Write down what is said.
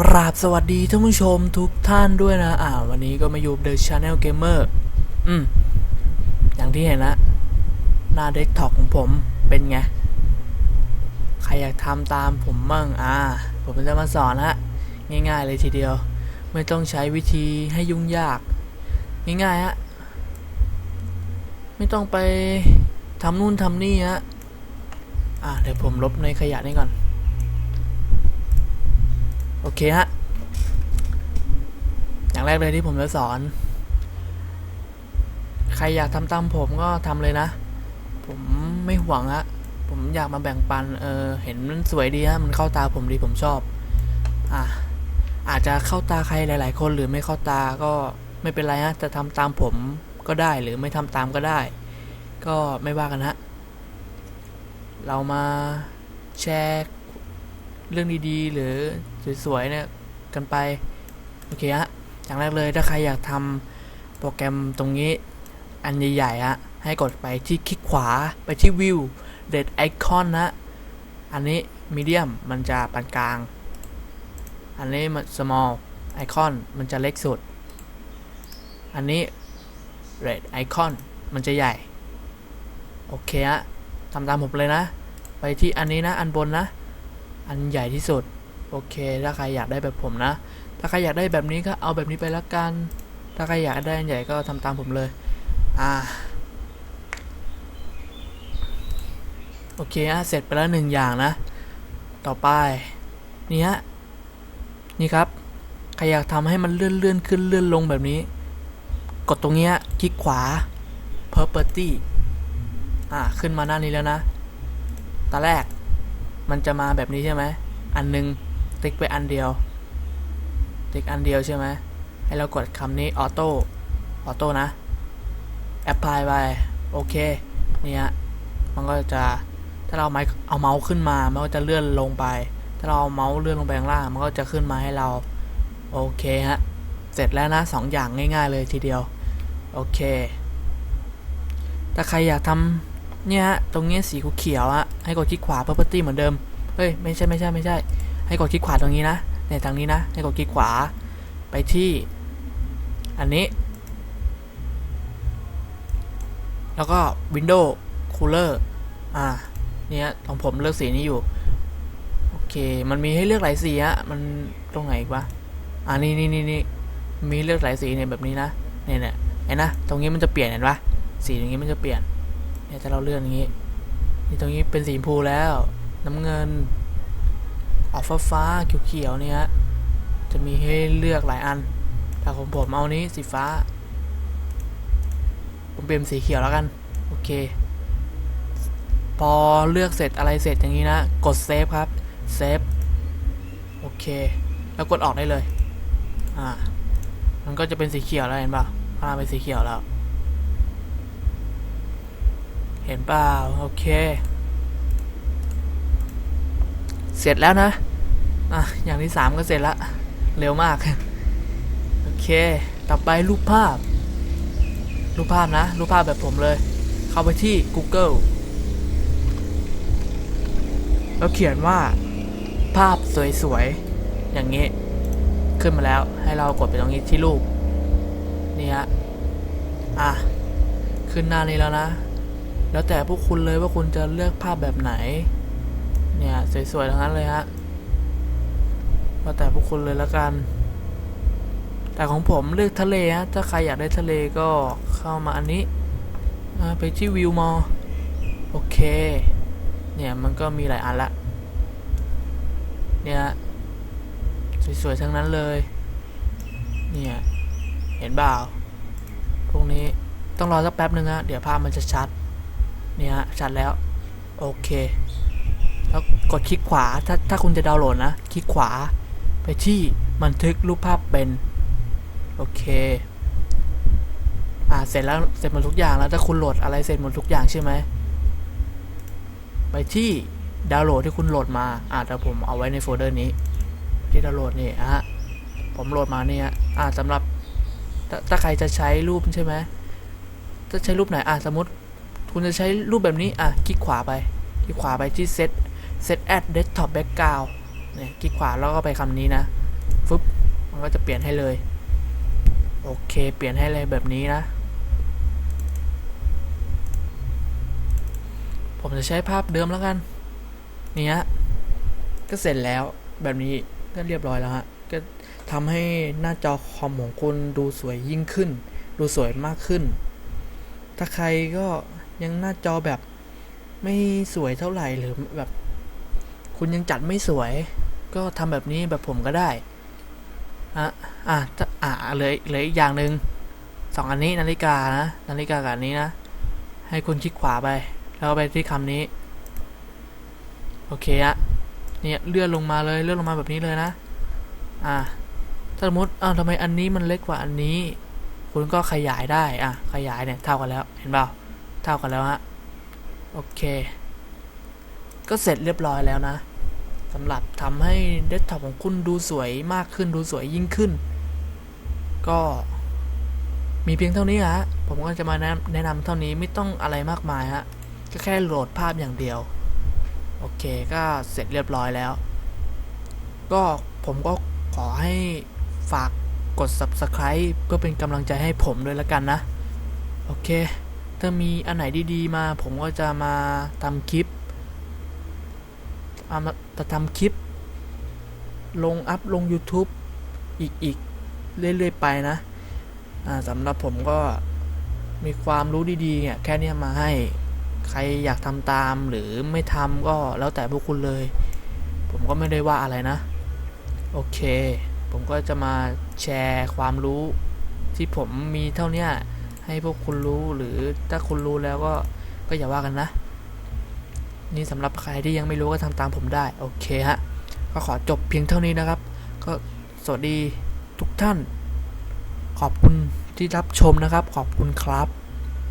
กราบสวัสดีท่านผู้ชมทุกท่านด้วยนะ อ่า วันนี้ก็มาอยู่เดอะชาแนลเกมเมอร์อืม อย่างที่เห็นนะหน้าเดสก์ท็อปของผมเป็นไง ใครอยากทำตามผมมั่ง อ่า ผมจะมาสอนฮะ ง่าย ๆ เลยทีเดียว ไม่ต้องใช้วิธีให้ยุ่งยาก ง่ายๆฮะ ไม่ต้องไปทำนู่นทำนี่ฮะ อ่าเดี๋ยวผมลบในขยะนี่ก่อน โอเคฮะ อย่างแรกเลยที่ผมจะสอน ใครอยากทำตามผมก็ทำเลยนะ ผมไม่หวังฮะ ผมอยากมาแบ่งปัน เออ เห็นมันสวยดีฮะ มันเข้าตาผมดีผมชอบ อะ อาจจะเข้าตาใครหลาย ๆ คนหรือไม่เข้าตาก็ไม่เป็นไรฮะ จะทำตามผมก็ได้หรือไม่ทำตามก็ได้ ก็ไม่ว่ากันฮะ เรามาแชร์ เรื่องดีๆ หรือสวยๆเนี่ยกันไป โอเคฮะอย่างแรกเลยถ้าใครอยากทำโปรแกรมตรงนี้ อันใหญ่ๆฮะให้กดไปที่คลิกขวาไปที่วิวเด็ดไอคอนนะ อันนี้มีเดียมมันจะปานกลาง อันนี้มัน small ไอคอนมันจะเล็กสุด อันนี้ red icon มันจะใหญ่ โอเคฮะทำตามผมเลยนะ ไปที่อันนี้นะ อันบนนะ อันใหญ่ที่สุด โอเค ถ้าใครอยากได้แบบผมนะ ถ้าใครอยากได้แบบนี้ก็เอาแบบนี้ไปละกัน ถ้าใครอยากได้อันใหญ่ก็ทำตามผมเลย อ่า โอเคฮะเสร็จไปแล้วหนึ่งอย่างนะ ต่อไป นี่ฮะ นี่ครับ ใครอยากทำให้มันเลื่อนเลื่อนขึ้นเลื่อนลงแบบนี้ กดตรงเนี้ย คลิกขวา property อ่า ขึ้นมาหน้านี้แล้วนะตอนแรก มันจะมาแบบนี้ใช่ไหม อันหนึง ติ๊กไปอันเดียว ติ๊กอันเดียวใช่ไหม ให้เรากดคำนี้ออโต้ ออโต้นะ แอปพลายไป โอเค เนี่ย มันก็จะ ถ้าเราไม้เอาเมาส์ขึ้นมา มันก็จะเลื่อนลงไป ถ้าเราเอาเมาส์เลื่อนลงไปข้างล่าง มันก็จะขึ้นมาให้เรา โอเคฮะ เสร็จแล้วนะสองอย่างง่าย ๆ เลยทีเดียว โอเค ถ้าใครอยากทำ เนี่ยฮะ ตรงนี้สีเขียวๆฮะให้กดคลิกขวา property เหมือนเดิม เฮ้ย ไม่ใช่ไม่ใช่ไม่ใช่ ให้กดคลิกขวาตรงนี้นะเนี่ยทางนี้นะ ให้กดคลิกขวา ไปที่ อันนี้ แล้วก็ Windows Cooler อ่า เนี่ยของผมเลือกสีนี้อยู่ โอเค มันมีให้เลือกหลายสีฮะ มันตรงไหนอีกวะ อ่านี่นี่นี่นี่มีเลือกหลายสีเนี่ยแบบนี้นะ เนี่ยเนี่ยเห็นนะ ตรงนี้มันจะเปลี่ยนเห็นปะสีตรงนี้มันจะเปลี่ยน เนี่ยถ้าเราเลื่อนอย่างนี้นี่ตรงนี้เป็นสีชมพูแล้ว น้ำเงิน ออกฟ้าฟ้าๆเขียวๆเนี่ยจะมีให้เลือกหลายอันแต่ของผมเอานี้สีฟ้า ผมเปลี่ยนสีเขียวแล้วกัน โอเค พอเลือกเสร็จอะไรเสร็จอย่างนี้นะ กดเซฟครับ เซฟ โอเค แล้วกดออกได้เลย อ่า มันก็จะเป็นสีเขียวแล้วเห็นเปล่าข้างล่าเป็นสีเขียวแล้ว เห็นเปล่าโอเค เสร็จแล้วนะอะอย่างที่สามก็เสร็จละเร็วมาก โอเค ต่อไปรูปภาพ รูปภาพนะ รูปภาพแบบผมเลย เข้าไปที่ Google แล้วเขียนว่า ภาพสวยๆ อย่างนี้ ขึ้นมาแล้วให้เรากดไปตรงนี้ที่รูป นี่ฮะ อะ ขึ้นหน้านี้แล้วนะ แล้วแต่พวกคุณเลยว่าคุณจะเลือกภาพแบบไหน เนี่ยสวยๆทั้งนั้นเลยฮะแล้วแต่พวกคุณเลยล้วกัน แต่ของผมเลือกทะเลฮะถ้าใครอยากได้ทะเลก็เข้ามาอันนี้ไปที่วิวมอโอเค เนี่ยมันก็มีหลายอันละ เนี่ยสวยๆทั้งนั้นเลย เนี่ย เห็นเปล่าพวกนี้ต้องรอสักแป๊บนึงฮะเดี๋ยวภาพมันจะชัด นี่ยฮะชัดแล้ว โอเค แล้วกดคลิกขวาถ้าถ้าคุณจะดาวน์โหลดนะ คลิกขวาไปที่บันทึกรูปภาพเป็น โอเค อ่าเสร็จแล้วเสร็จหมดทุกอย่างแล้วถ้าคุณโหลดอะไรเสร็จหมดทุกอย่างใช่ไหมไปที่ดาวน์โหลดที่คุณโหลดมา อ่าแต่ผมเอาไว้ในโฟลเดอร์นี้ ที่ดาวน์โหลดนี่ฮะผมโหลดมาเนี่ยอ่าสำหรับถ้าถ้าใครจะใช้รูปใช่ไหมจะใช้รูปไหนอ่าสมมติ คุณจะใช้รูปแบบนี้ อะ คลิกขวาไป คลิกขวาไปที่ set set at desktop background เนี่ย คลิกขวาแล้วก็ไปคำนี้นะ ฟึบ มันก็จะเปลี่ยนให้เลย โอเค เปลี่ยนให้เลยแบบนี้นะ ผมจะใช้ภาพเดิมแล้วกัน นี่ฮะ ก็เสร็จแล้ว แบบนี้ก็เรียบร้อยแล้วฮะ ก็ทำให้หน้าจอคอมของคุณดูสวยยิ่งขึ้น ดูสวยมากขึ้น ถ้าใครก็ ยังหน้าจอแบบไม่สวยเท่าไหร่หรือแบบ คุณยังจัดไม่สวย ก็ทำแบบนี้แบบผมก็ได้อะอะจะอะเลยเลยอีกอย่างหนึ่งสองอันนี้นาฬิกานะนาฬิกากับอันนี้นะ ให้คุณคลิกขวาไป แล้วไปที่คำนี้ โอเคอะเนี่ยเลื่อนลงมาเลยเลื่อนลงมาแบบนี้เลยนะอะถ้าสมมติอ้าวทำไมอันนี้มันเล็กกว่าอันนี้ คุณก็ขยายได้อะขยายเนี่ยเท่ากันแล้วเห็นเปล่า เท่ากันแล้วฮะ โอเค ก็เสร็จเรียบร้อยแล้วนะสำหรับทำให้เดสก์ท็อปของคุณดูสวยมากขึ้นดูสวยยิ่งขึ้น ก็มีเพียงเท่านี้ฮะ ผมก็จะมาแนะนะนำเท่านี้ไม่ต้องอะไรมากมายฮะ ก็แค่โหลดภาพอย่างเดียว โอเคก็เสร็จเรียบร้อยแล้ว ก็ผมก็ขอให้ฝากกด subscribe เพื่อเป็นกำลังใจให้ผมด้วยละกันนะ โอเค ถ้ามีอันไหนดีๆมา ผมก็จะมาทำคลิปเอามาจะทำคลิป ลงอัพลง YouTube อีกอีกเรื่อยๆไปนะสำหรับผมก็มีความรู้ดีๆเนี่ยแค่เนี้ยมาให้ใครอยากทำตามหรือไม่ทำก็แล้วแต่พวกคุณเลย ผมก็ไม่ได้ว่าอะไรนะ โอเค ผมก็จะมาแชร์ความรู้ที่ผมมีเท่านี้ ให้พวกคุณรู้หรือถ้าคุณรู้แล้วก็ก็อย่าว่ากันนะ นี่สำหรับใครที่ยังไม่รู้ก็ทำตามผมได้ โอเคฮะ ก็ขอจบเพียงเท่านี้นะครับ ก็สวัสดีทุกท่าน ขอบคุณที่รับชมนะครับ ขอบคุณครับ